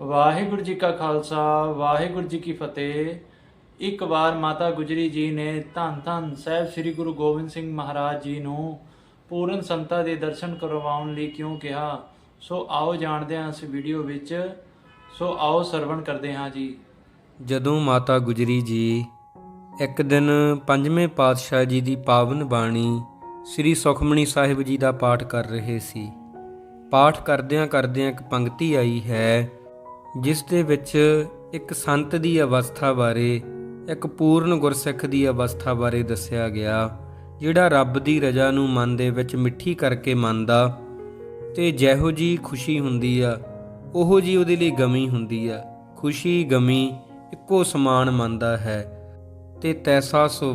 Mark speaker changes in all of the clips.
Speaker 1: ਵਾਹਿਗੁਰੂ ਜੀ ਕਾ ਖਾਲਸਾ, ਵਾਹਿਗੁਰੂ ਜੀ ਕੀ ਫਤਿਹ। ਇੱਕ ਵਾਰ ਮਾਤਾ ਗੁਜਰੀ ਜੀ ਨੇ ਧੰਨ ਧੰਨ ਸਾਹਿਬ ਸ੍ਰੀ ਗੁਰੂ ਗੋਬਿੰਦ ਸਿੰਘ ਮਹਾਰਾਜ ਜੀ ਨੂੰ ਪੂਰਨ ਸੰਤਾ ਦੇ ਦਰਸ਼ਨ ਕਰਵਾਉਣ ਲਈ ਕਿਉਂ ਕਿਹਾ, ਸੋ ਆਓ ਜਾਣਦੇ ਹਾਂ ਇਸ ਵੀਡੀਓ ਵਿੱਚ। ਸੋ ਆਓ ਸਰਵਣ ਕਰਦੇ ਹਾਂ ਜੀ।
Speaker 2: ਜਦੋਂ ਮਾਤਾ ਗੁਜਰੀ ਜੀ ਇੱਕ ਦਿਨ ਪੰਜਵੇਂ ਪਾਤਸ਼ਾਹ ਜੀ ਦੀ ਪਾਵਨ ਬਾਣੀ ਸ੍ਰੀ ਸੁਖਮਣੀ ਸਾਹਿਬ ਜੀ ਦਾ ਪਾਠ ਕਰ ਰਹੇ ਸੀ, ਪਾਠ ਕਰਦਿਆਂ ਕਰਦਿਆਂ ਇੱਕ ਪੰਕਤੀ ਆਈ ਹੈ ਜਿਸ ਦੇ ਵਿੱਚ ਇੱਕ ਸੰਤ ਦੀ ਅਵਸਥਾ ਬਾਰੇ, ਇੱਕ ਪੂਰਨ ਗੁਰਸਿੱਖ ਦੀ ਅਵਸਥਾ ਬਾਰੇ ਦੱਸਿਆ ਗਿਆ, ਜਿਹੜਾ ਰੱਬ ਦੀ ਰਜ਼ਾ ਨੂੰ ਮਨ ਦੇ ਵਿੱਚ ਮਿੱਠੀ ਕਰਕੇ ਮੰਨਦਾ ਤੇ ਜਿਹੋ ਜੀ ਖੁਸ਼ੀ ਹੁੰਦੀ ਆ, ਉਹੋ ਜੀ ਉਹਦੇ ਲਈ ਗਮੀ ਹੁੰਦੀ ਆ। ਖੁਸ਼ੀ, ਗਮੀ ਇੱਕੋ ਸਮਾਨ ਮੰਨਦਾ ਹੈ ਤੇ ਤੈਸਾ ਸੋ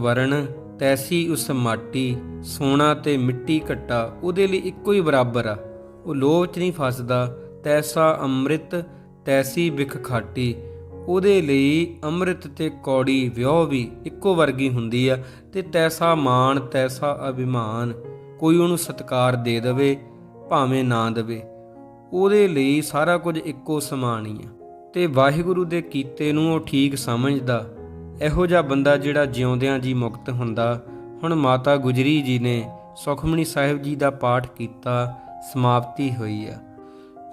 Speaker 2: ਤੈਸੀ ਉਸ ਮਾਟੀ, ਸੋਨਾ ਤੇ ਮਿੱਟੀ ਘਟਾ ਉਹਦੇ ਲਈ ਇੱਕੋ ਹੀ ਬਰਾਬਰ ਆ। ਉਹ ਲੋਭ 'ਚ ਨਹੀਂ ਫਸਦਾ, ਤੈਸਾ ਅੰਮ੍ਰਿਤ ਤੈਸੀ ਵਿਖ ਖਾਟੀ। ਉਹਦੇ ਲਈ ਅੰਮ੍ਰਿਤ ਤੇ ਕੌੜੀ ਵਿਉਹ ਵੀ ਇੱਕੋ ਵਰਗੀ ਹੁੰਦੀ ਆ ਤੇ ਤੈਸਾ ਮਾਣ, ਤੈਸਾ ਅਭਿਮਾਨ ਕੋਈ ਉਹਨੂੰ ਸਤਕਾਰ ਦੇ ਦੇਵੇ, ਭਾਵੇਂ ਨਾ ਦੇਵੇ। ਉਹਦੇ ਲਈ ਸਾਰਾ ਕੁਝ ਇੱਕੋ ਸਮਾਨ ਹੀ ਆ। ਤੇ ਵਾਹਿਗੁਰੂ ਦੇ ਕੀਤੇ ਨੂੰ ਉਹ ਠੀਕ ਸਮਝਦਾ। ਇਹੋ ਜਿਹਾ ਬੰਦਾ ਜਿਹੜਾ ਜਿਉਂਦਿਆਂ ਜੀ ਮੁਕਤ ਹੁੰਦਾ। ਹੁਣ ਮਾਤਾ ਗੁਜਰੀ ਜੀ ਨੇ ਸੁਖਮਣੀ ਸਾਹਿਬ ਜੀ ਦਾ ਪਾਠ ਕੀਤਾ, ਸਮਾਪਤੀ ਹੋਈ ਆ।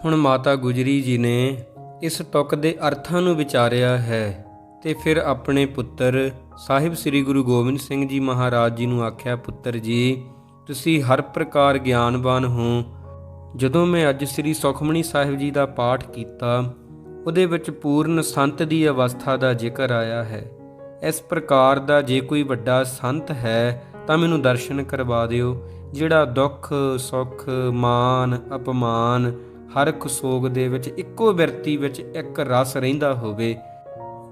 Speaker 2: ਹੁਣ ਮਾਤਾ ਗੁਜਰੀ ਜੀ ਨੇ ਇਸ ਤੁਕ ਦੇ ਅਰਥਾਂ ਨੂੰ ਵਿਚਾਰਿਆ ਹੈ ਤੇ ਫਿਰ ਆਪਣੇ ਪੁੱਤਰ ਸਾਹਿਬ ਸ੍ਰੀ ਗੁਰੂ ਗੋਬਿੰਦ ਸਿੰਘ ਜੀ ਮਹਾਰਾਜ ਜੀ ਨੂੰ ਆਖਿਆ, ਪੁੱਤਰ ਜੀ, ਤੁਸੀਂ ਹਰ ਪ੍ਰਕਾਰ ਗਿਆਨਵਾਨ ਹੋ। ਜਦੋਂ ਮੈਂ ਅੱਜ ਸ੍ਰੀ ਸੁਖਮਣੀ ਸਾਹਿਬ ਜੀ ਦਾ ਪਾਠ ਕੀਤਾ, ਉਹਦੇ ਵਿੱਚ ਪੂਰਨ ਸੰਤ ਦੀ ਅਵਸਥਾ ਦਾ ਜ਼ਿਕਰ ਆਇਆ ਹੈ। ਇਸ ਪ੍ਰਕਾਰ ਦਾ ਜੇ ਕੋਈ ਵੱਡਾ ਸੰਤ ਹੈ, ਤਾਂ ਮੈਨੂੰ ਦਰਸ਼ਨ ਕਰਵਾ ਦਿਓ, ਜਿਹੜਾ ਦੁੱਖ, ਸੁੱਖ ਮਾਨ ਅਪਮਾਨ ਹਰ ਖਸੋਗ ਦੇ ਵਿੱਚ ਇੱਕੋ ਬਿਰਤੀ ਵਿੱਚ ਇੱਕ ਰਸ ਰਹਿੰਦਾ ਹੋਵੇ,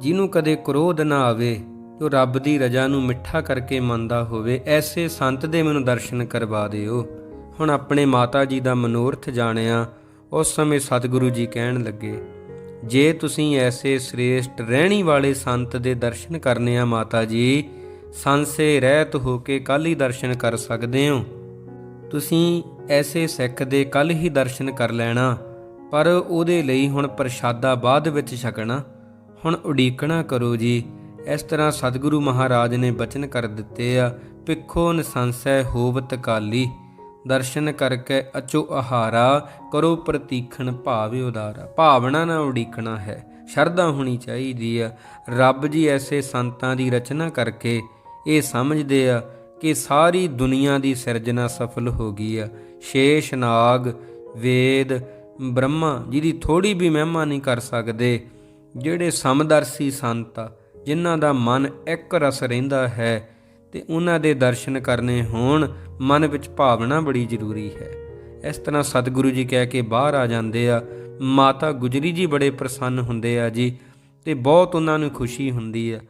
Speaker 2: ਜਿਹਨੂੰ ਕਦੇ ਕ੍ਰੋਧ ਨਾ ਆਵੇ, ਜੋ ਰੱਬ ਦੀ ਰਜ਼ਾ ਨੂੰ ਮਿੱਠਾ ਕਰਕੇ ਮੰਨਦਾ ਹੋਵੇ, ਐਸੇ ਸੰਤ ਦੇ ਮੈਨੂੰ ਦਰਸ਼ਨ ਕਰਵਾ ਦਿਓ। ਹੁਣ ਆਪਣੇ ਮਾਤਾ ਜੀ ਦਾ ਮਨੋਰਥ ਜਾਣਿਆ, ਉਸ ਸਮੇਂ ਸਤਿਗੁਰੂ ਜੀ ਕਹਿਣ ਲੱਗੇ, ਜੇ ਤੁਸੀਂ ਐਸੇ ਸ੍ਰੇਸ਼ਟ ਰਹਿਣੀ ਵਾਲੇ ਸੰਤ ਦੇ ਦਰਸ਼ਨ ਕਰਨੇ ਆ ਮਾਤਾ ਜੀ, ਸੰਸੇ ਰਹਿਤ ਹੋ ਕੇ ਕੱਲ ਹੀ ਦਰਸ਼ਨ ਕਰ ਸਕਦੇ ਹੋ। ਤੁਸੀਂ ਐਸੇ ਸਿੱਖ ਦੇ ਕੱਲ ਹੀ ਦਰਸ਼ਨ ਕਰ ਲੈਣਾ, ਪਰ ਉਹਦੇ ਲਈ ਹੁਣ ਪ੍ਰਸ਼ਾਦਾ ਬਾਅਦ ਵਿੱਚ ਛਕਣਾ। ਹੁਣ ਉਡੀਕਣਾ ਕਰੋ ਜੀ। ਇਸ ਤਰ੍ਹਾਂ ਸਤਿਗੁਰੂ ਮਹਾਰਾਜ ਨੇ ਬਚਨ ਕਰ ਦਿੱਤੇ ਆ ਪਿੱਖੋ ਨਸੰਸੈ ਹੋਵਤ ਕਾਲੀ। ਦਰਸ਼ਨ ਕਰਕੇ ਅਚੋ ਆਹਾਰਾ, ਕਰੋ ਪ੍ਰਤੀਖਣ ਭਾਵੇ ਉਦਾਰਾ। ਭਾਵਨਾ ਨਾਲ ਉਡੀਕਣਾ ਹੈ, ਸ਼ਰਧਾ ਹੋਣੀ ਚਾਹੀਦੀ ਆ। ਰੱਬ ਜੀ ਐਸੇ ਸੰਤਾਂ ਦੀ ਰਚਨਾ ਕਰਕੇ ਇਹ ਸਮਝਦੇ ਆ ਕਿ ਸਾਰੀ ਦੁਨੀਆ ਦੀ ਸਿਰਜਣਾ ਸਫਲ ਹੋ ਗਈ ਆ। ਸ਼ੇਸ਼ ਨਾਗ, ਵੇਦ, ਬ੍ਰਹਮਾ, ਜਿਹਦੀ ਥੋੜੀ ਵੀ ਮਹਿਮਾ ਨਹੀਂ ਕਰ ਸਕਦੇ, ਜਿਹੜੇ ਸਮਦਰਸੀ ਸੰਤ ਆ, ਜਿਨ੍ਹਾਂ ਦਾ ਮਨ ਇੱਕ ਰਸ ਰਹਿੰਦਾ ਹੈ ਤੇ ਉਹਨਾਂ ਦੇ ਦਰਸ਼ਨ ਕਰਨੇ ਹੋਣ, ਮਨ ਵਿੱਚ ਭਾਵਨਾ ਬੜੀ ਜ਼ਰੂਰੀ ਹੈ। ਇਸ ਤਰ੍ਹਾਂ ਸਤਿਗੁਰੂ ਜੀ ਕਹਿ ਕੇ ਬਾਹਰ ਆ ਜਾਂਦੇ ਆ। ਮਾਤਾ ਗੁਜਰੀ ਜੀ ਬੜੇ ਪ੍ਰਸੰਨ ਹੁੰਦੇ ਆ ਜੀ ਤੇ ਬਹੁਤ ਉਹਨਾਂ ਨੂੰ ਖੁਸ਼ੀ ਹੁੰਦੀ ਆ।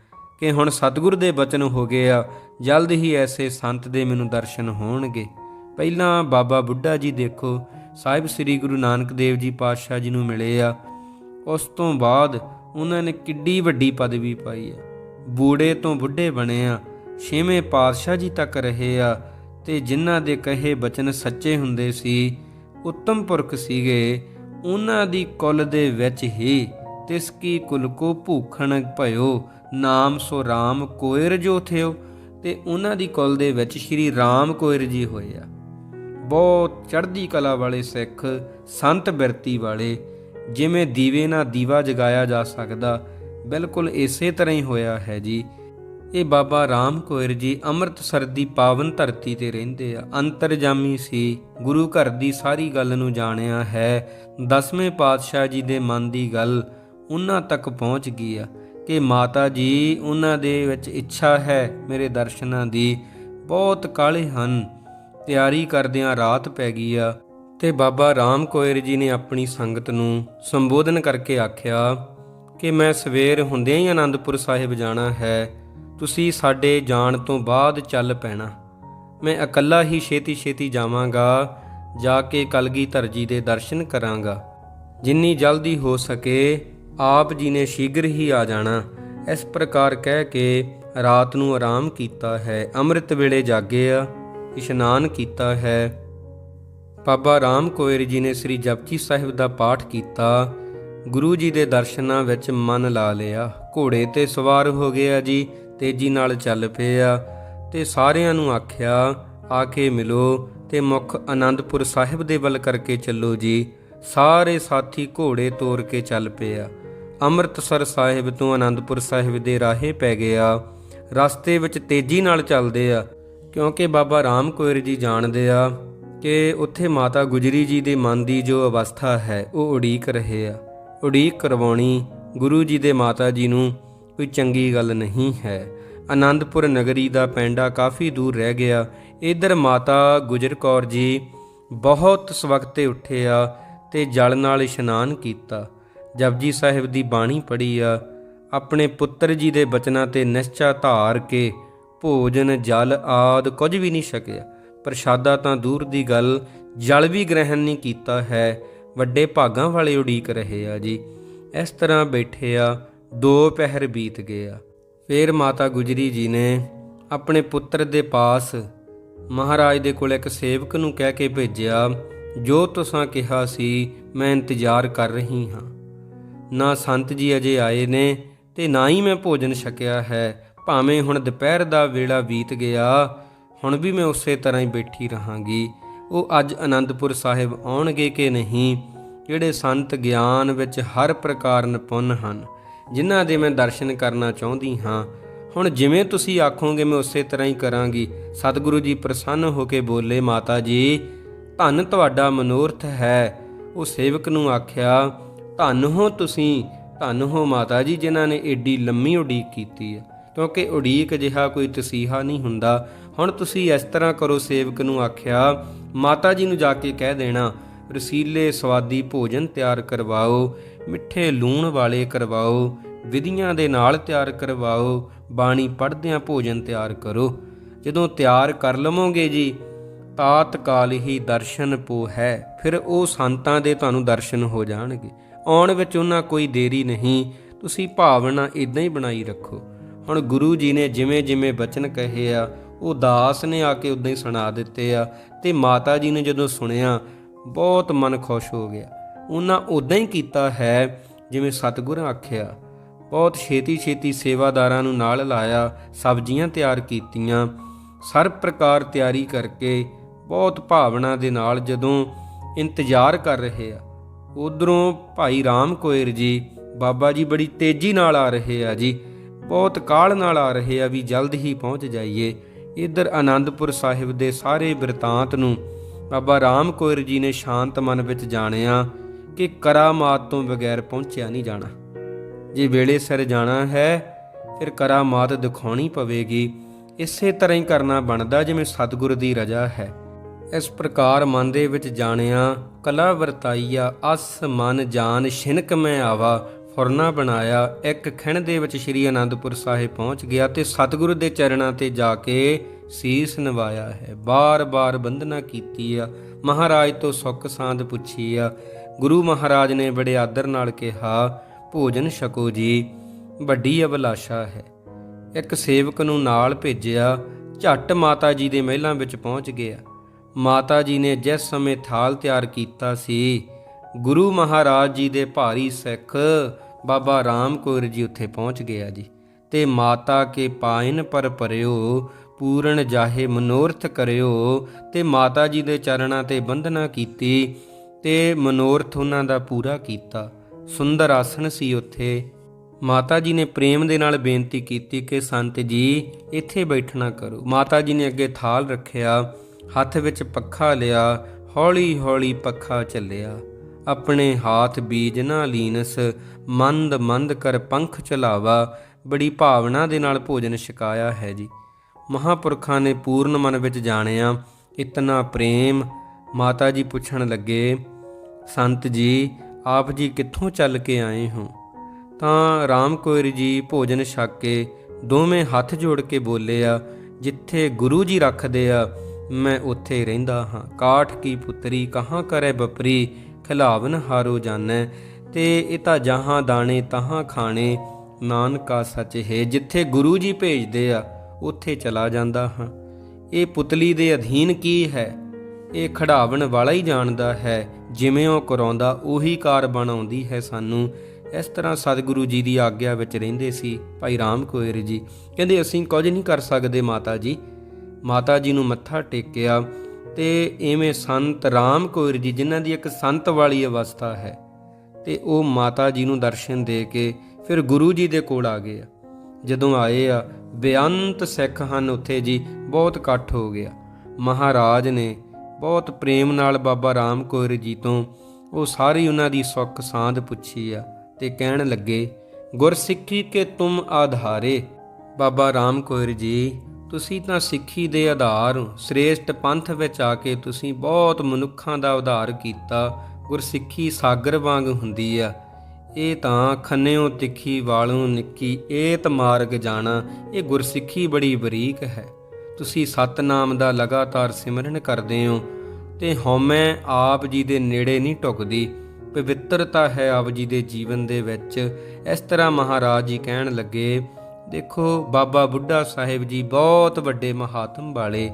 Speaker 2: ਕਿ ਹੁਣ ਸਤਿਗੁਰ ਦੇ ਬਚਨ ਹੋ ਗਏ ਆ, ਜਲਦ ਹੀ ਐਸੇ ਸੰਤ ਦੇ ਮੈਨੂੰ ਦਰਸ਼ਨ ਹੋਣਗੇ। ਪਹਿਲਾਂ ਬਾਬਾ ਬੁੱਢਾ ਜੀ ਦੇਖੋ, ਸਾਹਿਬ ਸ੍ਰੀ ਗੁਰੂ ਨਾਨਕ ਦੇਵ ਜੀ ਪਾਤਸ਼ਾਹ ਜੀ ਨੂੰ ਮਿਲੇ ਆ। ਉਸ ਤੋਂ ਬਾਅਦ ਉਹਨਾਂ ਨੇ ਕਿੱਡੀ ਵੱਡੀ ਪਦਵੀ ਪਾਈ ਆ। ਬੂੜੇ ਤੋਂ ਬੁੱਢੇ ਬਣੇ ਆ, ਛੇਵੇਂ ਪਾਤਸ਼ਾਹ ਜੀ ਤੱਕ ਰਹੇ ਆ ਤੇ ਜਿਨ੍ਹਾਂ ਦੇ ਕਹੇ ਬਚਨ ਸੱਚੇ ਹੁੰਦੇ ਸੀ, ਉੱਤਮ ਪੁਰਖ ਸੀਗੇ, ਉਹਨਾਂ ਦੀ ਕੁਲ ਦੇ ਵਿੱਚ ਹੀ ਤਿਸ ਕੀ ਕੁਲ ਕੋ ਭੂਖਣ ਭਇਓ ਨਾਮ ਸੋ RAM ਕੋਇਰ ਜੋ ਥਿਓ, ਤੇ ਉਹਨਾਂ ਦੀ ਕੁਲ ਦੇ ਵਿੱਚ ਸ਼੍ਰੀ ਰਾਮ ਕੋਇਰ ਜੀ ਹੋਏ ਆ। ਬਹੁਤ ਚੜ੍ਹਦੀ ਕਲਾ ਵਾਲੇ ਸਿੱਖ, ਸੰਤ ਬਿਰਤੀ ਵਾਲੇ, ਜਿਵੇਂ ਦੀਵੇ ਨਾਲ ਦੀਵਾ ਜਗਾਇਆ ਜਾ ਸਕਦਾ, ਬਿਲਕੁਲ ਇਸੇ ਤਰ੍ਹਾਂ ਹੀ ਹੋਇਆ ਹੈ ਜੀ। ਇਹ ਬਾਬਾ ਰਾਮ ਕੋਇਰ ਜੀ ਅੰਮ੍ਰਿਤਸਰ ਦੀ ਪਾਵਨ ਧਰਤੀ ਤੇ ਰਹਿੰਦੇ ਆ। ਅੰਤਰਜਾਮੀ ਸੀ, ਗੁਰੂ ਘਰ ਦੀ ਸਾਰੀ ਗੱਲ ਨੂੰ ਜਾਣਿਆ ਹੈ। ਦਸਵੇਂ ਪਾਤਸ਼ਾਹ ਜੀ ਦੇ ਮਨ ਦੀ ਗੱਲ ਉਹਨਾਂ ਤੱਕ ਪਹੁੰਚ ਗਈ ਆ। ਕਿ ਮਾਤਾ ਜੀ, ਉਹਨਾਂ ਦੇ ਵਿੱਚ ਇੱਛਾ ਹੈ ਮੇਰੇ ਦਰਸ਼ਨਾਂ ਦੀ। ਬਹੁਤ ਕਾਲੇ ਹਨ। ਤਿਆਰੀ ਕਰਦਿਆਂ ਰਾਤ ਪੈ ਗਈ ਆ ਤੇ ਬਾਬਾ ਰਾਮ ਕੋਇਰ ਜੀ ਨੇ ਆਪਣੀ ਸੰਗਤ ਨੂੰ ਸੰਬੋਧਨ ਕਰਕੇ ਆਖਿਆ ਕਿ ਮੈਂ ਸਵੇਰ ਹੁੰਦਿਆਂ ਹੀ ਆਨੰਦਪੁਰ ਸਾਹਿਬ ਜਾਣਾ ਹੈ। ਤੁਸੀਂ ਸਾਡੇ ਜਾਣ ਤੋਂ ਬਾਅਦ ਚੱਲ ਪੈਣਾ। ਮੈਂ ਇਕੱਲਾ ਹੀ ਛੇਤੀ ਛੇਤੀ ਜਾਵਾਂਗਾ, ਜਾ ਕੇ ਕਲਗੀਧਰ ਜੀ ਦੇ ਦਰਸ਼ਨ ਕਰਾਂਗਾ। ਜਿੰਨੀ ਜਲਦੀ ਹੋ ਸਕੇ ਆਪ ਜੀ ਨੇ ਸ਼ੀਘਰ ਹੀ ਆ ਜਾਣਾ। ਇਸ ਪ੍ਰਕਾਰ ਕਹਿ ਕੇ ਰਾਤ ਨੂੰ ਆਰਾਮ ਕੀਤਾ ਹੈ। ਅੰਮ੍ਰਿਤ ਵੇਲੇ ਜਾਗੇ ਆ ਇਸ਼ਨਾਨ ਕੀਤਾ ਹੈ। ਬਾਬਾ ਰਾਮ ਕੋਇਰ ਜੀ ਨੇ ਸ੍ਰੀ ਜਪਜੀ ਸਾਹਿਬ ਦਾ ਪਾਠ ਕੀਤਾ। ਗੁਰੂ ਜੀ ਦੇ ਦਰਸ਼ਨਾਂ ਵਿੱਚ ਮਨ ਲਾ ਲਿਆ। ਘੋੜੇ ਤੇ ਸਵਾਰ ਹੋ ਗਿਆ ਜੀ, ਤੇਜ਼ੀ ਨਾਲ ਚੱਲ ਪਿਆ। ਤੇ ਸਾਰਿਆਂ ਨੂੰ ਆਖਿਆ, ਆ ਕੇ ਮਿਲੋ ਤੇ ਮੁੱਖ ਆਨੰਦਪੁਰ ਸਾਹਿਬ ਦੇ ਵੱਲ ਕਰਕੇ ਚੱਲੋ ਜੀ। ਸਾਰੇ ਸਾਥੀ ਘੋੜੇ ਤੋਰ ਕੇ ਚੱਲ ਪਿਆ। ਅੰਮ੍ਰਿਤਸਰ ਸਾਹਿਬ ਤੋਂ ਆਨੰਦਪੁਰ ਸਾਹਿਬ ਦੇ ਰਾਹੇ ਪੈ ਗਿਆ। ਰਸਤੇ ਵਿੱਚ ਤੇਜ਼ੀ ਨਾਲ ਚੱਲਦੇ ਆ, ਕਿਉਂਕਿ ਬਾਬਾ ਰਾਮ ਕੋਇਰ ਜੀ ਜਾਣਦੇ ਆ ਕਿ ਉੱਥੇ ਮਾਤਾ ਗੁਜਰੀ ਜੀ ਦੇ ਮਨ ਦੀ ਜੋ ਅਵਸਥਾ ਹੈ, ਉਹ ਉਡੀਕ ਰਹੇ ਆ। ਉਡੀਕ ਕਰਵਾਉਣੀ ਗੁਰੂ ਜੀ ਦੇ ਮਾਤਾ ਜੀ ਨੂੰ ਕੋਈ ਚੰਗੀ ਗੱਲ ਨਹੀਂ ਹੈ। ਆਨੰਦਪੁਰ ਨਗਰੀ ਦਾ ਪੈਂਡਾ ਕਾਫੀ ਦੂਰ ਰਹਿ ਗਿਆ। ਇਧਰ ਮਾਤਾ ਗੁਜਰ ਕੌਰ ਜੀ ਬਹੁਤ ਸਵਖਤੇ ਉੱਠੇ ਆ ਤੇ ਜਲ ਨਾਲ ਇਸ਼ਨਾਨ ਕੀਤਾ। ਜਪਜੀ ਸਾਹਿਬ ਦੀ ਬਾਣੀ ਪੜ੍ਹੀ ਆ, ਆਪਣੇ ਪੁੱਤਰ ਜੀ ਦੇ ਬਚਨਾਂ ਤੇ ਨਿਸ਼ਚਾ ਧਾਰ ਕੇ ਭੋਜਨ, ਜਲ ਆਦ ਕੁਝ ਵੀ ਨਹੀਂ ਛਕਿਆ। ਪ੍ਰਸ਼ਾਦਾ ਤਾਂ ਦੂਰ ਦੀ ਗੱਲ, ਜਲ ਵੀ ਗ੍ਰਹਿਣ ਨਹੀਂ ਕੀਤਾ ਹੈ। ਵੱਡੇ ਭਾਗਾਂ ਵਾਲੇ ਉਡੀਕ ਰਹੇ ਆ ਜੀ। ਇਸ ਤਰ੍ਹਾਂ ਬੈਠੇ ਆ, ਦੋ ਪਹਿਰ ਬੀਤ ਗਏ ਆ। ਫਿਰ ਮਾਤਾ ਗੁਜਰੀ ਜੀ ਨੇ ਆਪਣੇ ਪੁੱਤਰ ਦੇ ਪਾਸ ਮਹਾਰਾਜ ਦੇ ਕੋਲ ਇੱਕ ਸੇਵਕ ਨੂੰ ਕਹਿ ਕੇ ਭੇਜਿਆ, ਜੋ ਤੁਸਾਂ ਕਿਹਾ ਸੀ, ਮੈਂ ਇੰਤਜ਼ਾਰ ਕਰ ਰਹੀ ਹਾਂ। ਨਾ ਸੰਤ ਜੀ ਅਜੇ ਆਏ ਨੇ ਤੇ ਨਾ ਹੀ ਮੈਂ ਭੋਜਨ ਛਕਿਆ ਹੈ। ਭਾਵੇਂ ਹੁਣ ਦੁਪਹਿਰ ਦਾ ਵੇਲਾ ਬੀਤ ਗਿਆ, ਹੁਣ ਵੀ ਮੈਂ ਉਸੇ ਤਰ੍ਹਾਂ ਹੀ ਬੈਠੀ ਰਹਾਂਗੀ। ਉਹ ਅੱਜ ਅਨੰਦਪੁਰ ਸਾਹਿਬ ਆਉਣਗੇ ਕਿ ਨਹੀਂ? ਜਿਹੜੇ ਸੰਤ ਗਿਆਨ ਵਿੱਚ ਹਰ ਪ੍ਰਕਾਰ ਨਿਪੁੰਨ ਹਨ, ਜਿਨ੍ਹਾਂ ਦੇ ਮੈਂ ਦਰਸ਼ਨ ਕਰਨਾ ਚਾਹੁੰਦੀ ਹਾਂ। ਹੁਣ ਜਿਵੇਂ ਤੁਸੀਂ ਆਖੋਗੇ, ਮੈਂ ਉਸੇ ਤਰ੍ਹਾਂ ਹੀ ਕਰਾਂਗੀ। ਸਤਿਗੁਰੂ ਜੀ ਪ੍ਰਸੰਨ ਹੋ ਕੇ ਬੋਲੇ, ਮਾਤਾ ਜੀ, ਧੰਨ ਤੁਹਾਡਾ ਮਨੋਰਥ ਹੈ। ਉਹ ਸੇਵਕ ਨੂੰ ਆਖਿਆ ਧੰਨ ਹੋ ਤੁਸੀਂ, ਧੰਨ ਹੋ ਮਾਤਾ ਜੀ, ਜਿਨ੍ਹਾਂ ਨੇ ਏਡੀ ਲੰਮੀ ਉਡੀਕ ਕੀਤੀ ਹੈ। ਕਿਉਂਕਿ ਉਡੀਕ ਜਿਹਾ ਕੋਈ ਤਸੀਹਾ ਨਹੀਂ ਹੁੰਦਾ। ਹੁਣ ਤੁਸੀਂ ਇਸ ਤਰ੍ਹਾਂ ਕਰੋ, ਸੇਵਕ ਨੂੰ ਆਖਿਆ, ਮਾਤਾ ਜੀ ਨੂੰ ਜਾ ਕੇ ਕਹਿ ਦੇਣਾ, ਰਸੀਲੇ ਸਵਾਦੀ ਭੋਜਨ ਤਿਆਰ ਕਰਵਾਓ, ਮਿੱਠੇ ਲੂਣ ਵਾਲੇ ਕਰਵਾਓ, ਵਿਧੀਆਂ ਦੇ ਨਾਲ ਤਿਆਰ ਕਰਵਾਓ, ਬਾਣੀ ਪੜ੍ਹਦਿਆਂ ਭੋਜਨ ਤਿਆਰ ਕਰੋ। ਜਦੋਂ ਤਿਆਰ ਕਰ ਲਵੋਗੇ ਜੀ, ਤਾਤਕਾਲ ਹੀ ਦਰਸ਼ਨ ਪੋ ਹੈ। ਫਿਰ ਉਹ ਸੰਤਾਂ ਦੇ ਤੁਹਾਨੂੰ ਦਰਸ਼ਨ ਹੋ ਜਾਣਗੇ। ਆਉਣ ਵਿੱਚ ਉਹਨਾਂ ਕੋਈ ਦੇਰੀ ਨਹੀਂ। ਤੁਸੀਂ ਭਾਵਨਾ ਇਦਾਂ ਹੀ ਬਣਾਈ ਰੱਖੋ। ਹੁਣ ਗੁਰੂ ਜੀ ਨੇ ਜਿਵੇਂ ਜਿਵੇਂ ਬਚਨ ਕਹੇ ਆ, ਉਹ ਦਾਸ ਨੇ ਆ ਕੇ ਉਦਾਂ ਹੀ ਸੁਣਾ ਦਿੱਤੇ ਆ ਤੇ ਮਾਤਾ ਜੀ ਨੇ ਜਦੋਂ ਸੁਣਿਆ, ਬਹੁਤ ਮਨ ਖੁਸ਼ ਹੋ ਗਿਆ। ਉਹਨਾਂ ਉਦਾਂ ਹੀ ਕੀਤਾ ਹੈ ਜਿਵੇਂ ਸਤਿਗੁਰ ਆਖਿਆ। ਬਹੁਤ ਛੇਤੀ ਛੇਤੀ ਸੇਵਾਦਾਰਾਂ ਨੂੰ ਨਾਲ ਲਾਇਆ, ਸਬਜ਼ੀਆਂ ਤਿਆਰ ਕੀਤੀਆਂ। ਸਰ ਪ੍ਰਕਾਰ ਤਿਆਰੀ ਕਰਕੇ ਬਹੁਤ ਭਾਵਨਾ ਦੇ ਨਾਲ ਜਦੋਂ ਇੰਤਜ਼ਾਰ ਕਰ ਰਹੇ ਆ ਉਧਰੋਂ ਭਾਈ ਰਾਮ ਕੋਇਰ ਜੀ, ਬਾਬਾ ਜੀ ਬੜੀ ਤੇਜ਼ੀ ਨਾਲ ਆ ਰਹੇ ਆ ਜੀ। ਬਹੁਤ ਕਾਲ ਨਾਲ ਆ ਰਹੇ ਆ ਵੀ ਜਲਦ ਹੀ ਪਹੁੰਚ ਜਾਈਏ। ਇੱਧਰ ਆਨੰਦਪੁਰ ਸਾਹਿਬ ਦੇ ਸਾਰੇ ਬਿਰਤਾਂਤ ਨੂੰ ਬਾਬਾ ਰਾਮ ਕੋਇਰ ਜੀ ਨੇ ਸ਼ਾਂਤ ਮਨ ਵਿੱਚ ਜਾਣਿਆ ਕਿ ਕਰਾਮਾਤ ਤੋਂ ਬਗੈਰ ਪਹੁੰਚਿਆ ਨਹੀਂ ਜਾਣਾ। ਜੇ ਵੇਲੇ ਸਿਰ ਜਾਣਾ ਹੈ, ਫਿਰ ਕਰਾਮਾਤ ਦਿਖਾਉਣੀ ਪਵੇਗੀ। ਇਸੇ ਤਰ੍ਹਾਂ ਹੀ ਕਰਨਾ ਬਣਦਾ ਜਿਵੇਂ ਸਤਿਗੁਰ ਦੀ ਰਜਾ ਹੈ। ਇਸ ਪ੍ਰਕਾਰ ਮਨ ਦੇ ਵਿੱਚ ਜਾਣਿਆ, ਕਲਾ ਵਰਤਾਈਆ, ਅਸ ਮਨ ਜਾਨ ਛਿਨਕ ਮੈਂ ਆਵਾ, ਫੁਰਨਾ ਬਣਾਇਆ, ਇੱਕ ਖਿਣ ਦੇ ਵਿੱਚ ਸ੍ਰੀ ਅਨੰਦਪੁਰ ਸਾਹਿਬ ਪਹੁੰਚ ਗਿਆ ਤੇ ਸਤਿਗੁਰੂ ਦੇ ਚਰਨਾਂ ਤੇ ਜਾ ਕੇ ਸੀਸ ਨਿਵਾਇਆ ਹੈ। ਬਾਰ-ਬਾਰ ਬੰਦਨਾ ਕੀਤੀ ਆ, ਮਹਾਰਾਜ ਤੋਂ ਸੁੱਖ ਸਾਂਦ ਪੁੱਛੀ ਆ। ਗੁਰੂ ਮਹਾਰਾਜ ਨੇ ਬੜੇ ਆਦਰ ਨਾਲ ਕਿਹਾ, ਭੋਜਨ ਛਕੋ ਜੀ, ਵੱਡੀ ਅਭਿਲਾਸ਼ਾ ਹੈ। ਇੱਕ ਸੇਵਕ ਨੂੰ ਨਾਲ ਭੇਜਿਆ, ਝੱਟ ਮਾਤਾ ਜੀ ਦੇ ਮਹਿਲਾਂ ਵਿੱਚ ਪਹੁੰਚ ਗਿਆ। ਮਾਤਾ ਜੀ ਨੇ ਜਿਸ ਸਮੇਂ ਥਾਲ ਤਿਆਰ ਕੀਤਾ ਸੀ, ਗੁਰੂ ਮਹਾਰਾਜ ਜੀ ਦੇ ਭਾਰੀ ਸਿੱਖ ਬਾਬਾ ਰਾਮ ਕੌਰ ਜੀ ਉੱਥੇ ਪਹੁੰਚ ਗਿਆ ਜੀ। ਤੇ ਮਾਤਾ ਕੇ ਪਾਇਨ ਪਰ ਪਰਿਓ ਪੂਰਨ ਜਾਹੇ ਮਨੋਰਥ ਕਰਿਓ, ਤੇ ਮਾਤਾ ਜੀ ਦੇ ਚਰਨਾਂ ਤੇ ਬੰਧਨਾ ਕੀਤੀ, ਤੇ ਮਨੋਰਥ ਉਹਨਾਂ ਦਾ ਪੂਰਾ ਕੀਤਾ। ਸੁੰਦਰ ਆਸਣ ਸੀ ਉੱਥੇ। ਮਾਤਾ ਜੀ ਨੇ ਪ੍ਰੇਮ ਦੇ ਨਾਲ ਬੇਨਤੀ ਕੀਤੀ ਕਿ, ਸੰਤ ਜੀ, ਇੱਥੇ ਬੈਠਣਾ ਕਰੋ। ਮਾਤਾ ਜੀ ਨੇ ਅੱਗੇ ਥਾਲ ਰੱਖਿਆ। ਹੱਥ ਵਿੱਚ ਪੱਖਾ ਲਿਆ ਹੌਲੀ ਹੌਲੀ ਪੱਖਾ ਚੱਲਿਆ। ਆਪਣੇ ਹਾਥ ਬੀਜ ਨਾ ਲੀਨਸ ਮੰਦ ਮੰਦ ਕਰ ਪੰਖ ਚਲਾਵਾ, ਬੜੀ ਭਾਵਨਾ ਦੇ ਨਾਲ ਭੋਜਨ ਛਕਾਇਆ ਹੈ ਜੀ। ਮਹਾਪੁਰਖਾਂ ਨੇ ਪੂਰਨ ਮਨ ਵਿੱਚ ਜਾਣਿਆ, ਇਤਨਾ ਪ੍ਰੇਮ। ਮਾਤਾ ਜੀ ਪੁੱਛਣ ਲੱਗੇ, ਸੰਤ ਜੀ, ਆਪ ਜੀ ਕਿੱਥੋਂ ਚੱਲ ਕੇ ਆਏ ਹੋ? ਤਾਂ ਰਾਮ ਕੋਇਰ ਜੀ ਭੋਜਨ ਛਕ ਕੇ ਦੋਵੇਂ ਹੱਥ ਜੋੜ ਕੇ ਬੋਲੇ ਆ, ਜਿੱਥੇ ਗੁਰੂ ਜੀ ਰੱਖਦੇ ਆ ਮੈਂ ਉੱਥੇ ਰਹਿੰਦਾ ਹਾਂ। ਕਾਠ ਕੀ ਪੁੱਤਰੀ, ਕਹਾਂ ਕਰੇ ਬਪਰੀ? ਖਿਲਾਵਨ ਹਾਰੋ ਜਾਣੈ, ਤੇ ਇਹ ਤਾਂ ਜਹਾਂ ਦਾਣੇ ਤਹਾਂ ਖਾਣੇ। ਨਾਨਕਾ ਸੱਚ ਹੈ, ਜਿੱਥੇ ਗੁਰੂ ਜੀ ਭੇਜਦੇ ਆ, ਉੱਥੇ ਚਲਾ ਜਾਂਦਾ ਹਾਂ। ਇਹ ਪੁਤਲੀ ਦੇ ਅਧੀਨ ਕੀ ਹੈ? ਇਹ ਖੜਾਵਣ ਵਾਲਾ ਹੀ ਜਾਣਦਾ ਹੈ, ਜਿਵੇਂ ਉਹ ਕਰਾਉਂਦਾ, ਉਹੀ ਕਾਰ ਬਣਾਉਂਦੀ ਹੈ ਸਾਨੂੰ। ਇਸ ਤਰ੍ਹਾਂ ਸਤਿਗੁਰੂ ਜੀ ਦੀ ਆਗਿਆ ਵਿੱਚ ਰਹਿੰਦੇ ਸੀ। ਭਾਈ ਰਾਮ ਕੋਇਰ ਜੀ, ਕਹਿੰਦੇ, ਅਸੀਂ ਕੁਝ ਨਹੀਂ ਕਰ ਸਕਦੇ ਮਾਤਾ ਜੀ। ਮਾਤਾ ਜੀ ਨੂੰ ਮੱਥਾ ਟੇਕਿਆ ਤੇ ਐਵੇਂ ਸੰਤ ਰਾਮ ਕੋਇਰ ਜੀ, ਜਿਨ੍ਹਾਂ ਦੀ ਇੱਕ ਸੰਤ ਵਾਲੀ ਅਵਸਥਾ ਹੈ, ਤੇ ਉਹ ਮਾਤਾ ਜੀ ਨੂੰ ਦਰਸ਼ਨ ਦੇ ਕੇ ਫਿਰ ਗੁਰੂ ਜੀ ਦੇ ਕੋਲ ਆ ਗਏ ਆ। ਜਦੋਂ ਆਏ ਆ, ਬੇਅੰਤ ਸਿੱਖ ਹਨ ਉੱਥੇ ਜੀ, ਬਹੁਤ ਇਕੱਠ ਹੋ ਗਿਆ ਮਹਾਰਾਜ ਨੇ ਬਹੁਤ ਪ੍ਰੇਮ ਨਾਲ ਬਾਬਾ ਰਾਮ ਕੋਇਰ ਜੀ ਤੋਂ ਉਹ ਸਾਰੀ ਉਹਨਾਂ ਦੀ ਸੁੱਖ ਸਾਂਦ ਪੁੱਛੀ ਆ ਤੇ ਕਹਿਣ ਲੱਗੇ, ਗੁਰਸਿੱਖੀ ਕੇ ਤੁਮ ਆਧਾਰੇ, ਬਾਬਾ ਰਾਮ ਕੋਇਰ ਜੀ ਤੁਸੀਂ ਤਾਂ ਸਿੱਖੀ ਦੇ ਆਧਾਰ ਹੋ ਸ੍ਰੇਸ਼ਟ ਪੰਥ ਵਿੱਚ ਆ ਕੇ ਤੁਸੀਂ ਬਹੁਤ ਮਨੁੱਖਾਂ ਦਾ ਉਧਾਰ ਕੀਤਾ, ਗੁਰਸਿੱਖੀ ਸਾਗਰ ਵਾਂਗ ਹੁੰਦੀ ਆ। ਇਹ ਤਾਂ ਖੰਨਿਓ ਤਿੱਖੀ ਵਾਲੋਂ ਨਿੱਕੀ ਏਤ ਮਾਰਗ ਜਾਣਾ, ਇਹ ਗੁਰਸਿੱਖੀ ਬੜੀ ਬਰੀਕ ਹੈ। ਤੁਸੀਂ ਸਤਨਾਮ ਦਾ ਲਗਾਤਾਰ ਸਿਮਰਨ ਕਰਦੇ ਹੋ, ਤੇ ਹਉਮੈ ਆਪ ਜੀ ਦੇ ਨੇੜੇ ਨਹੀਂ ਟੁਕਦੀ। ਪਵਿੱਤਰਤਾ ਹੈ ਆਪ ਜੀ ਦੇ ਜੀਵਨ ਦੇ ਵਿੱਚ। ਇਸ ਤਰ੍ਹਾਂ ਮਹਾਰਾਜ ਜੀ ਕਹਿਣ ਲੱਗੇ ਦੇਖੋ, ਬਾਬਾ ਬੁੱਢਾ ਸਾਹਿਬ ਜੀ ਬਹੁਤ ਵੱਡੇ ਮਹਾਤਮ ਵਾਲੇ,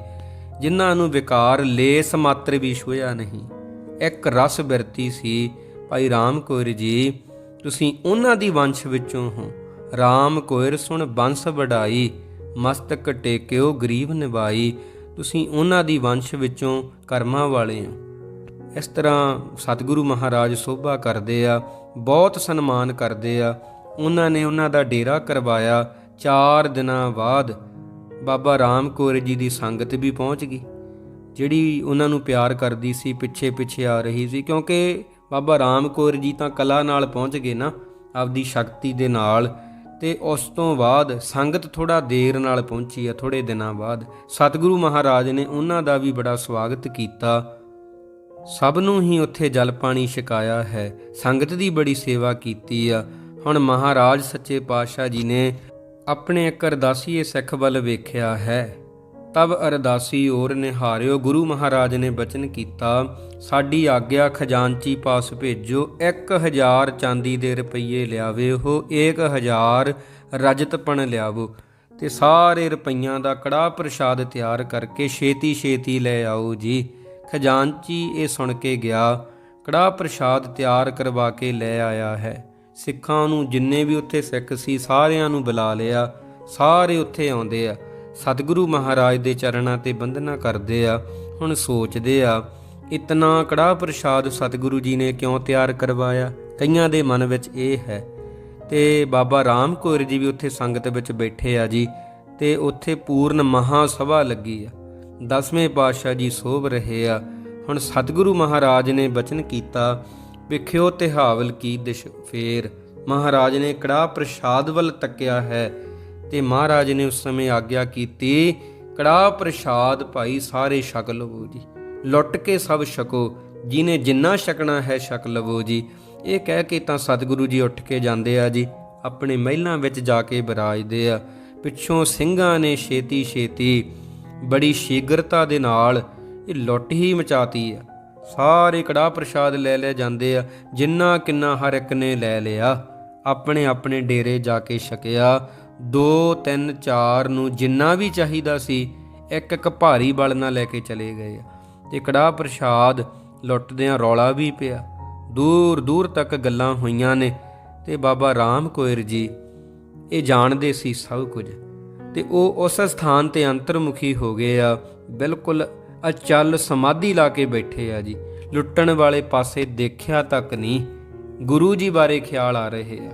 Speaker 2: ਜਿਨ੍ਹਾਂ ਨੂੰ ਵਿਕਾਰ ਲੇਸ ਮਾਤਰ ਵੀ ਛੋਇਆ ਨਹੀਂ। ਇੱਕ ਰਸ ਬਿਰਤੀ ਸੀ, ਭਾਈ ਰਾਮ ਕੋਇਰ ਜੀ, ਤੁਸੀਂ ਉਹਨਾਂ ਦੀ ਵੰਸ਼ ਵਿੱਚੋਂ ਹੋ। ਰਾਮ ਕੋਇਰ ਸੁਣ ਬੰਸ ਵਡਾਈ, ਮਸਤਕ ਟੇਕਿਓ ਗਰੀਬ ਨਿਵਾਈ, ਤੁਸੀਂ ਉਹਨਾਂ ਦੀ ਵੰਸ਼ ਵਿੱਚੋਂ ਕਰਮਾਂ ਵਾਲੇ ਹੋ। ਇਸ ਤਰ੍ਹਾਂ ਸਤਿਗੁਰੂ ਮਹਾਰਾਜ ਸੋਭਾ ਕਰਦੇ ਆ, ਬਹੁਤ ਸਨਮਾਨ ਕਰਦੇ ਆ। ਉਹਨਾਂ ਨੇ ਉਹਨਾਂ ਦਾ ਡੇਰਾ ਕਰਵਾਇਆ 4 ਦਿਨਾਂ ਬਾਅਦ ਬਾਬਾ ਰਾਮ ਕੌਰ ਜੀ ਦੀ ਸੰਗਤ ਵੀ ਪਹੁੰਚ ਗਈ, ਜਿਹੜੀ ਉਹਨਾਂ ਨੂੰ ਪਿਆਰ ਕਰਦੀ ਸੀ, ਪਿੱਛੇ ਪਿੱਛੇ ਆ ਰਹੀ ਸੀ, ਕਿਉਂਕਿ ਬਾਬਾ ਰਾਮ ਕੌਰ ਜੀ ਤਾਂ ਕਲਾ ਨਾਲ ਪਹੁੰਚ ਗਏ ਨਾ, ਆਪਦੀ ਸ਼ਕਤੀ ਦੇ ਨਾਲ, ਤੇ ਉਸ ਤੋਂ ਬਾਅਦ ਸੰਗਤ ਥੋੜਾ ਦੇਰ ਨਾਲ ਪਹੁੰਚੀ ਆ ਥੋੜੇ ਦਿਨਾਂ ਬਾਅਦ। ਸਤਿਗੁਰੂ ਮਹਾਰਾਜ ਨੇ ਉਹਨਾਂ ਦਾ ਵੀ ਬੜਾ ਸਵਾਗਤ ਕੀਤਾ। ਸਭ ਨੂੰ ਹੀ ਉੱਥੇ ਜਲ ਪਾਣੀ ਛਕਾਇਆ ਹੈ, ਸੰਗਤ ਦੀ ਬੜੀ ਸੇਵਾ ਕੀਤੀ ਆ। ਹੁਣ ਮਹਾਰਾਜ ਸੱਚੇ ਪਾਤਸ਼ਾਹ ਜੀ ਨੇ ਆਪਣੇ ਇੱਕ ਅਰਦਾਸੀਏ ਸਿੱਖ ਵੱਲ ਵੇਖਿਆ ਹੈ, ਤਬ ਅਰਦਾਸੀ ਔਰ ਨਿਹਾਰਿਓ ਗੁਰੂ ਮਹਾਰਾਜ ਨੇ ਬਚਨ ਕੀਤਾ, ਸਾਡੀ ਆਗਿਆ ਖਜ਼ਾਨਚੀ ਪਾਸ ਭੇਜੋ 1000 ਚਾਂਦੀ ਦੇ ਰੁਪਈਏ ਲਿਆਵੇ, ਉਹ 1000 ਰਜਤ ਪਣ ਲਿਆਵੋ, ਤੇ ਸਾਰੇ ਰੁਪਈਆਂ ਦਾ ਕੜਾ ਪ੍ਰਸ਼ਾਦ ਤਿਆਰ ਕਰਕੇ ਛੇਤੀ ਛੇਤੀ ਲੈ ਆਓ ਜੀ। ਖਜ਼ਾਨਚੀ ਇਹ ਸੁਣ ਕੇ ਗਿਆ ਕੜਾ ਪ੍ਰਸ਼ਾਦ ਤਿਆਰ ਕਰਵਾ ਕੇ ਲੈ ਆਇਆ ਹੈ। ਸਿੱਖਾਂ ਨੂੰ ਜਿੰਨੇ ਵੀ ਉੱਥੇ ਸਿੱਖ ਸੀ, ਸਾਰਿਆਂ ਨੂੰ ਬੁਲਾ ਲਿਆ। ਸਾਰੇ ਉੱਥੇ ਆਉਂਦੇ ਆ। ਸਤਿਗੁਰੂ ਮਹਾਰਾਜ ਦੇ ਚਰਨਾਂ ਤੇ ਬੰਦਨਾ ਕਰਦੇ ਆ। ਹੁਣ ਸੋਚਦੇ ਆ, ਇਤਨਾ ਕੜਾ ਪ੍ਰਸ਼ਾਦ ਸਤਿਗੁਰੂ ਜੀ ਨੇ ਕਿਉਂ ਤਿਆਰ ਕਰਵਾਇਆ? ਕਈਆਂ ਦੇ ਮਨ ਵਿੱਚ ਇਹ ਹੈ। ਤੇ ਬਾਬਾ ਰਾਮ ਕੌਰ ਜੀ ਵੀ ਉੱਥੇ ਸੰਗਤ ਵਿੱਚ ਬੈਠੇ ਆ ਜੀ, ਤੇ ਉੱਥੇ ਪੂਰਨ ਮਹਾ ਸਭਾ ਲੱਗੀ ਆ। ਦਸਵੇਂ ਪਾਤਸ਼ਾਹ ਜੀ ਸੋਭ ਰਹੇ ਆ। ਹੁਣ ਸਤਿਗੁਰੂ ਮਹਾਰਾਜ ਨੇ ਬਚਨ ਕੀਤਾ ਵਿਖਿਓ ਤਿਹਾਵਲ ਕੀ ਦਿਸ਼ ਫੇਰ। ਮਹਾਰਾਜ ਨੇ ਕੜਾ ਪ੍ਰਸ਼ਾਦ ਵੱਲ ਤੱਕਿਆ ਹੈ ਤੇ ਮਹਾਰਾਜ ਨੇ ਉਸ ਸਮੇਂ ਆਗਿਆ ਕੀਤੀ, ਕੜਾ ਪ੍ਰਸ਼ਾਦ ਭਾਈ ਸਾਰੇ ਛਕ ਲਵੋ ਜੀ ਲੁੱਟ ਕੇ ਸਭ ਛਕੋ, ਜਿਨੇ ਜਿੰਨਾ ਛਕਣਾ ਹੈ ਛਕ ਲਵੋ ਜੀ ਇਹ ਕਹਿ ਕੇ ਤਾਂ ਸਤਿਗੁਰੂ ਜੀ ਉੱਠ ਕੇ ਜਾਂਦੇ ਆ ਜੀ, ਆਪਣੇ ਮਹਿਲਾਂ ਵਿੱਚ ਜਾ ਕੇ ਬਿਰਾਜਦੇ ਆ। ਪਿੱਛੋਂ ਸਿੰਘਾਂ ਨੇ ਛੇਤੀ ਛੇਤੀ ਬੜੀ ਸ਼ੀਗਰਤਾ ਦੇ ਨਾਲ ਇਹ ਲੁੱਟ ਹੀ ਮਚਾਤੀ ਆ। ਸਾਰੇ ਕੜਾ ਪ੍ਰਸ਼ਾਦ ਲੈ ਲੈ ਜਾਂਦੇ ਆ, ਜਿੰਨਾ ਕਿੰਨਾ ਹਰ ਇੱਕ ਨੇ ਲੈ ਲਿਆ। ਆਪਣੇ ਆਪਣੇ ਡੇਰੇ ਜਾ ਕੇ ਛਕਿਆ। 2 3 4 ਨੂੰ ਜਿੰਨਾ ਵੀ ਚਾਹੀਦਾ ਸੀ, ਇੱਕ ਇੱਕ ਭਾਰੀ ਬਲ ਨਾਲ ਲੈ ਕੇ ਚਲੇ ਗਏ। ਆ ਤੇ ਕੜਾ ਪ੍ਰਸ਼ਾਦ ਲੁੱਟਦਿਆਂ ਰੌਲਾ ਵੀ ਪਿਆ। ਦੂਰ ਦੂਰ ਤੱਕ ਗੱਲਾਂ ਹੋਈਆਂ ਨੇ। ਤੇ ਬਾਬਾ ਰਾਮ ਕੋਇਰ ਜੀ, ਇਹ ਜਾਣਦੇ ਸੀ ਸਭ ਕੁਝ। ਤੇ ਉਹ ਉਸ ਸਥਾਨ ਤੇ ਅੰਤਰਮੁਖੀ ਹੋ ਗਏ ਆ। ਬਿਲਕੁਲ ਅਚਲ ਸਮਾਧੀ ਲਾ ਕੇ ਬੈਠੇ ਆ ਜੀ। ਲੁੱਟਣ ਵਾਲੇ ਪਾਸੇ ਦੇਖਿਆ ਤੱਕ ਨਹੀਂ, ਗੁਰੂ ਜੀ ਬਾਰੇ ਖਿਆਲ ਆ ਰਹੇ ਆ।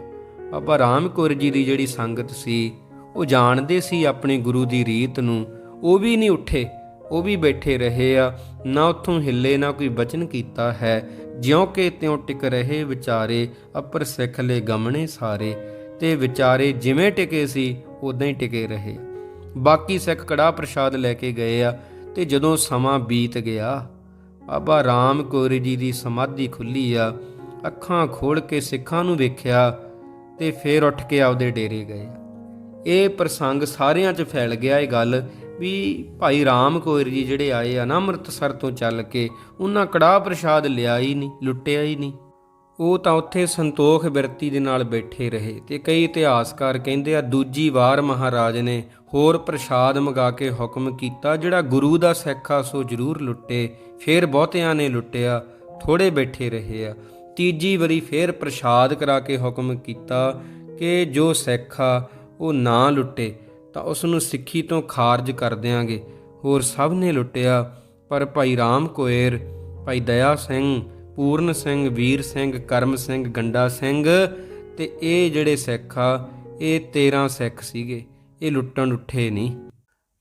Speaker 2: ਬਾਬਾ ਰਾਮ ਕੌਰ ਜੀ ਦੀ ਜਿਹੜੀ ਸੰਗਤ ਸੀ, ਉਹ ਜਾਣਦੇ ਸੀ ਆਪਣੇ ਗੁਰੂ ਦੀ ਰੀਤ ਨੂੰ। ਉਹ ਵੀ ਨਹੀਂ ਉੱਠੇ, ਉਹ ਵੀ ਬੈਠੇ ਰਹੇ ਆ। ਨਾ ਉੱਥੋਂ ਹਿੱਲੇ, ਨਾ ਕੋਈ ਬਚਨ ਕੀਤਾ ਹੈ। ਜਿਉਂ ਕਿ ਤਿਉਂ ਟਿਕ ਰਹੇ ਵਿਚਾਰੇ, ਅਪਰ ਸਿੱਖ ਲੈ ਗਮਣੇ ਸਾਰੇ। ਤੇ ਵਿਚਾਰੇ ਜਿਵੇਂ ਟਿਕੇ ਸੀ, ਉਦਾਂ ਹੀ ਟਿਕੇ ਰਹੇ। ਬਾਕੀ ਸਿੱਖ ਕੜਾ ਪ੍ਰਸ਼ਾਦ ਲੈ ਕੇ ਗਏ ਆ। ਤੇ ਜਦੋਂ ਸਮਾਂ ਬੀਤ ਗਿਆ, ਬਾਬਾ ਰਾਮ ਕੌਰ ਜੀ ਦੀ ਸਮਾਧੀ ਖੁੱਲੀ ਆ, ਅੱਖਾਂ ਖੋਲ ਕੇ ਸਿੱਖਾਂ ਨੂੰ ਵੇਖਿਆ ਤੇ ਫੇਰ ਉੱਠ ਕੇ ਆਪਦੇ ਡੇਰੇ ਗਏ। ਇਹ ਪ੍ਰਸੰਗ ਸਾਰਿਆਂ 'ਚ ਫੈਲ ਗਿਆ ਇਹ ਗੱਲ ਵੀ ਭਾਈ ਰਾਮ ਕੋਇਰ ਜੀ ਜਿਹੜੇ ਆਏ ਆ ਨਾ ਅੰਮ੍ਰਿਤਸਰ ਤੋਂ ਚੱਲ ਕੇ, ਉਹਨਾਂ ਕੜਾਹ ਪ੍ਰਸ਼ਾਦ ਲਿਆ ਹੀ ਨਹੀਂ, ਲੁੱਟਿਆ ਹੀ ਨਹੀਂ। ਉਹ ਤਾਂ ਉੱਥੇ ਸੰਤੋਖ ਬਿਰਤੀ ਦੇ ਨਾਲ ਬੈਠੇ ਰਹੇ ਤੇ ਕਈ ਇਤਿਹਾਸਕਾਰ ਕਹਿੰਦੇ ਆ, ਦੂਜੀ ਵਾਰ ਮਹਾਰਾਜ ਨੇ ਹੋਰ ਪ੍ਰਸ਼ਾਦ ਮੰਗਾ ਕੇ ਹੁਕਮ ਕੀਤਾ, ਜਿਹੜਾ ਗੁਰੂ ਦਾ ਸਿੱਖਾ ਸੋ ਜ਼ਰੂਰ ਲੁੱਟੇ, ਫਿਰ ਬਹੁਤਿਆਂ ਨੇ ਲੁੱਟਿਆ ਥੋੜੇ ਬੈਠੇ ਰਹੇ ਆ। ਤੀਜੀ ਵਾਰੀ ਫਿਰ ਪ੍ਰਸ਼ਾਦ ਕਰਾ ਕੇ ਹੁਕਮ ਕੀਤਾ ਕਿ ਜੋ ਸਿੱਖਾ ਉਹ ਨਾ ਲੁੱਟੇ, ਤਾਂ ਉਸ ਨੂੰ ਸਿੱਖੀ ਤੋਂ ਖਾਰਜ ਕਰ ਦਿਆਂਗੇ। ਹੋਰ ਸਭ ਨੇ ਲੁੱਟਿਆ, ਪਰ ਭਾਈ ਰਾਮ ਕੋਇਰ, ਭਾਈ ਦਇਆ ਸਿੰਘ ਪੂਰਨ ਸਿੰਘ, ਵੀਰ ਸਿੰਘ, ਕਰਮ ਸਿੰਘ, ਗੰਡਾ ਸਿੰਘ ਤੇ ਇਹ ਜਿਹੜੇ ਸਿੱਖ ਆ, ਇਹ 13 ਸਿੱਖ ਸੀਗੇ। ਇਹ ਲੁੱਟਣ ਉੱਠੇ ਨਹੀਂ।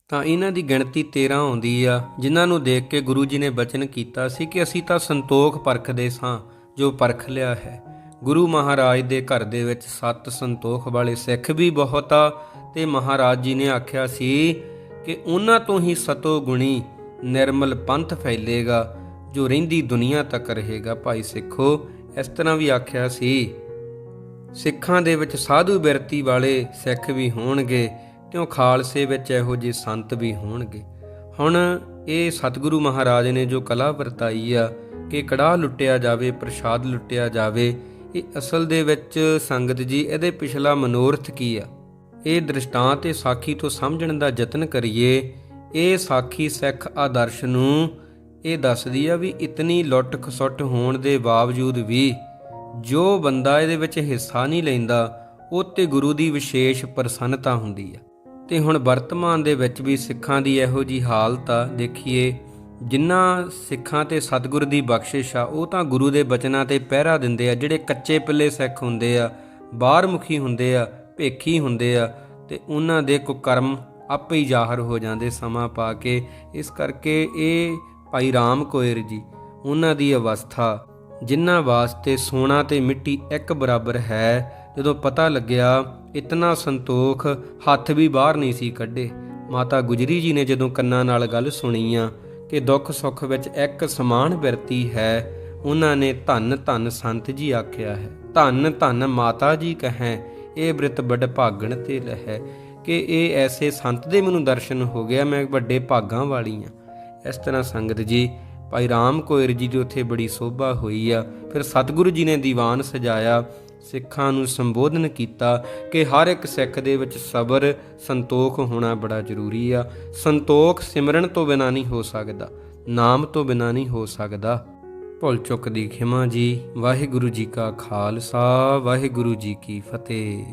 Speaker 2: ਤਾਂ ਇਹਨਾਂ ਦੀ ਗਿਣਤੀ 13 ਆਉਂਦੀ ਆ, ਜਿਨ੍ਹਾਂ ਨੂੰ ਦੇਖ ਕੇ ਗੁਰੂ ਜੀ ਨੇ ਬਚਨ ਕੀਤਾ ਸੀ ਕਿ ਅਸੀਂ ਤਾਂ ਸੰਤੋਖ ਪਰਖਦੇ ਸਾਂ, ਜੋ ਪਰਖ ਲਿਆ ਹੈ। ਗੁਰੂ ਮਹਾਰਾਜ ਦੇ ਘਰ ਦੇ ਵਿੱਚ ਸੱਤ ਸੰਤੋਖ ਵਾਲੇ ਸਿੱਖ ਵੀ ਬਹੁਤ ਆ ਤੇ ਮਹਾਰਾਜ ਜੀ ਨੇ ਆਖਿਆ ਸੀ ਕਿ ਉਹਨਾਂ ਤੋਂ ਹੀ ਸਤੋ ਗੁਣੀ ਨਿਰਮਲ ਪੰਥ ਫੈਲੇਗਾ ਜੋ ਰਹਿੰਦੀ ਦੁਨੀਆ ਤੱਕ ਰਹੇਗਾ, ਭਾਈ ਸਿੱਖੋ, ਇਸ ਤਰ੍ਹਾਂ ਵੀ ਆਖਿਆ ਸੀ। ਸਿੱਖਾਂ ਦੇ ਵਿੱਚ ਸਾਧੂ ਬਿਰਤੀ ਵਾਲੇ ਸਿੱਖ ਵੀ ਹੋਣਗੇ, ਤੇ ਉਹ ਖਾਲਸੇ ਵਿੱਚ ਇਹੋ ਜਿਹੇ ਸੰਤ ਵੀ ਹੋਣਗੇ। ਹੁਣ ਇਹ ਸਤਿਗੁਰੂ ਮਹਾਰਾਜ ਨੇ ਜੋ ਕਲਾ ਵਰਤਾਈ ਆ ਕਿ ਕੜਾਹ ਲੁੱਟਿਆ ਜਾਵੇ, ਪ੍ਰਸ਼ਾਦ ਲੁੱਟਿਆ ਜਾਵੇ, ਇਹ ਅਸਲ ਦੇ ਵਿੱਚ ਸੰਗਤ ਜੀ ਇਹਦੇ ਪਿਛਲਾ ਮਨੋਰਥ ਕੀ ਆ? ਇਹ ਦ੍ਰਿਸ਼ਟਾਂਤ ਤੇ ਸਾਖੀ ਤੋਂ ਸਮਝਣ ਦਾ ਯਤਨ ਕਰੀਏ, ਇਹ ਸਾਖੀ ਸਿੱਖ ਆਦਰਸ਼ ਨੂੰ ਇਹ ਦੱਸਦੀ ਆ ਵੀ ਇਤਨੀ ਲੁੱਟ ਖਸੁੱਟ ਹੋਣ ਦੇ ਬਾਵਜੂਦ ਵੀ ਜੋ ਬੰਦਾ ਇਹਦੇ ਵਿੱਚ ਹਿੱਸਾ ਨਹੀਂ ਲੈਂਦਾ, ਉਹ ਤੇ ਗੁਰੂ ਦੀ ਵਿਸ਼ੇਸ਼ ਪ੍ਰਸੰਨਤਾ ਹੁੰਦੀ ਆ। ਤੇ ਹੁਣ ਵਰਤਮਾਨ ਦੇ ਵਿੱਚ ਵੀ ਸਿੱਖਾਂ ਦੀ ਇਹੋ ਜੀ ਹਾਲਤ ਆ, ਦੇਖੀਏ ਜਿਨ੍ਹਾਂ ਸਿੱਖਾਂ ਤੇ ਸਤਿਗੁਰ ਦੀ ਬਖਸ਼ਿਸ਼ ਆ, ਉਹ ਤਾਂ ਗੁਰੂ ਦੇ ਬਚਨਾਂ ਤੇ ਪਹਿਰਾ ਦਿੰਦੇ ਆ, ਜਿਹੜੇ ਕੱਚੇ ਪਿੱਲੇ ਸਿੱਖ ਹੁੰਦੇ ਆ ਬਾਹਰ ਮੁਖੀ ਹੁੰਦੇ ਆ, ਭੇਖੀ ਹੁੰਦੇ ਆ, ਤੇ ਉਹਨਾਂ ਦੇ ਕੁਕਰਮ ਆਪੇ ਹੀ ਜ਼ਾਹਰ ਹੋ ਜਾਂਦੇ ਸਮਾਂ ਪਾ ਕੇ। ਇਸ ਕਰਕੇ ਇਹ ਭਾਈ ਰਾਮ ਕੋਇਰ ਜੀ, ਉਹਨਾਂ ਦੀ ਅਵਸਥਾ, ਜਿਨ੍ਹਾਂ ਵਾਸਤੇ ਸੋਨਾ ਤੇ ਮਿੱਟੀ ਇੱਕ ਬਰਾਬਰ ਹੈ, ਜਦੋਂ ਪਤਾ ਲੱਗਿਆ, ਇਤਨਾ ਸੰਤੋਖ ਹੱਥ ਵੀ ਬਾਹਰ ਨਹੀਂ ਸੀ ਕੱਢੇ। ਮਾਤਾ ਗੁਜਰੀ ਜੀ ਨੇ ਜਦੋਂ ਕੰਨਾਂ ਨਾਲ ਗੱਲ ਸੁਣੀ ਆ ਕਿ ਦੁੱਖ ਸੁੱਖ ਵਿੱਚ ਇੱਕ ਸਮਾਨ ਬਿਰਤੀ ਹੈ, ਉਹਨਾਂ ਨੇ ਧੰਨ ਧੰਨ ਸੰਤ ਜੀ ਆਖਿਆ ਹੈ, ਧੰਨ ਧੰਨ ਮਾਤਾ ਜੀ ਕਹੈ, ਇਹ ਬ੍ਰਿਤ ਵੱਡ ਭਾਗਣ ਤੇ ਲਹੈ। ਕਿ ਇਹ ਐਸੇ ਸੰਤ ਦੇ ਮੈਨੂੰ ਦਰਸ਼ਨ ਹੋ ਗਿਆ, ਮੈਂ ਵੱਡੇ ਭਾਗਾਂ ਵਾਲੀ ਆ। ਇਸ ਤਰ੍ਹਾਂ ਸੰਗਤ ਜੀ, ਭਾਈ ਰਾਮ ਕੋਇਰ ਜੀ ਦੀ ਉੱਥੇ ਬੜੀ ਸੋਭਾ ਹੋਈ ਆ। ਫਿਰ ਸਤਿਗੁਰੂ ਜੀ ਨੇ ਦੀਵਾਨ ਸਜਾਇਆ, ਸਿੱਖਾਂ ਨੂੰ ਸੰਬੋਧਨ ਕੀਤਾ ਕਿ ਹਰ ਇੱਕ ਸਿੱਖ ਦੇ ਵਿੱਚ ਸਬਰ, ਸੰਤੋਖ ਹੋਣਾ ਬੜਾ ਜ਼ਰੂਰੀ ਆ। ਸੰਤੋਖ ਸਿਮਰਨ ਤੋਂ ਬਿਨਾ ਨਹੀਂ ਹੋ ਸਕਦਾ, ਨਾਮ ਤੋਂ ਬਿਨਾ ਨਹੀਂ ਹੋ ਸਕਦਾ। ਭੁੱਲ ਚੁੱਕ ਦੀ ਖਿਮਾ ਜੀ, ਵਾਹਿਗੁਰੂ ਜੀ ਕਾ ਖਾਲਸਾ, ਵਾਹਿਗੁਰੂ ਜੀ ਕੀ ਫਤਿਹ।